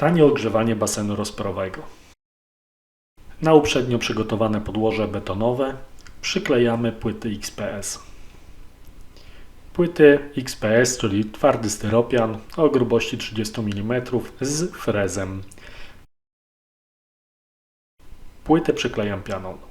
Tanie ogrzewanie basenu rozporowego. Na uprzednio przygotowane podłoże betonowe przyklejamy płyty XPS. Płyty XPS, czyli twardy styropian o grubości 30 mm z frezem. Płytę przyklejam pianą.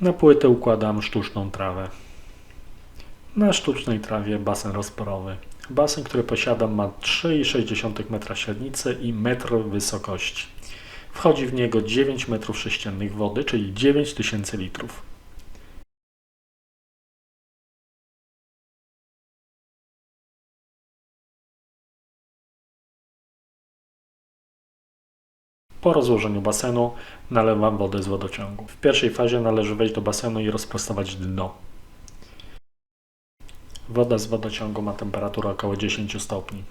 Na płytę układam sztuczną trawę. Na sztucznej trawie basen rozporowy. Basen, który posiadam ma 3,6 m średnicy i metr wysokości. Wchodzi w niego 9 metrów sześciennych wody, czyli 9000 litrów. Po rozłożeniu basenu nalewam wodę z wodociągu. W pierwszej fazie należy wejść do basenu i rozprostować dno. Woda z wodociągu ma temperaturę około 10 stopni.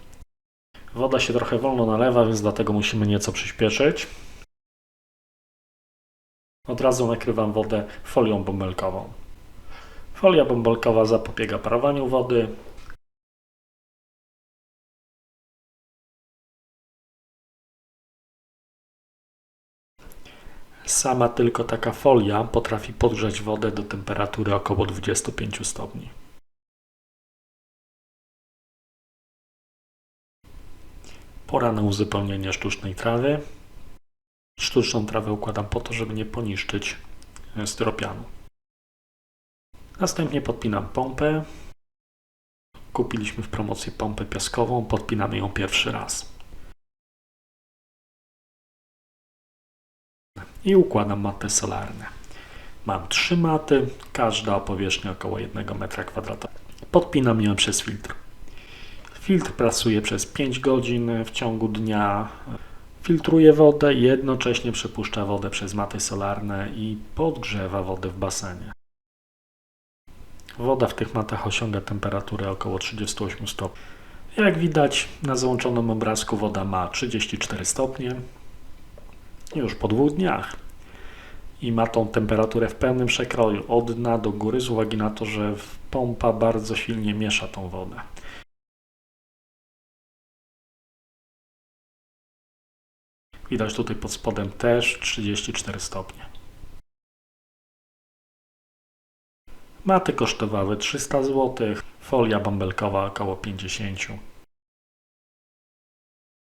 Woda się trochę wolno nalewa, więc dlatego musimy nieco przyspieszyć. Od razu nakrywam wodę folią bąbelkową. Folia bąbelkowa zapobiega parowaniu wody, Sama tylko taka folia potrafi podgrzać wodę do temperatury około 25 stopni. Pora na uzupełnienie sztucznej trawy. Sztuczną trawę układam po to, żeby nie poniszczyć e, styropianu. Następnie podpinam pompę. Kupiliśmy w promocji pompę piaskową, podpinamy ją pierwszy raz. I układam maty solarne. Mam trzy maty, każda o powierzchni około 1 m2. Podpinam ją przez filtr. Filtr pracuje przez 5 godzin w ciągu dnia. Filtruje wodę i jednocześnie przepuszcza wodę przez maty solarne i podgrzewa wodę w basenie. Woda w tych matach osiąga temperaturę około 38 stopni. Jak widać na załączonym obrazku woda ma 34 stopnie, już po dwóch dniach. I ma tą temperaturę w pełnym przekroju, od dna do góry, z uwagi na to, że pompa bardzo silnie miesza tą wodę. Widać tutaj pod spodem też 34 stopnie. Maty kosztowały 300 zł, folia bąbelkowa około 50 zł.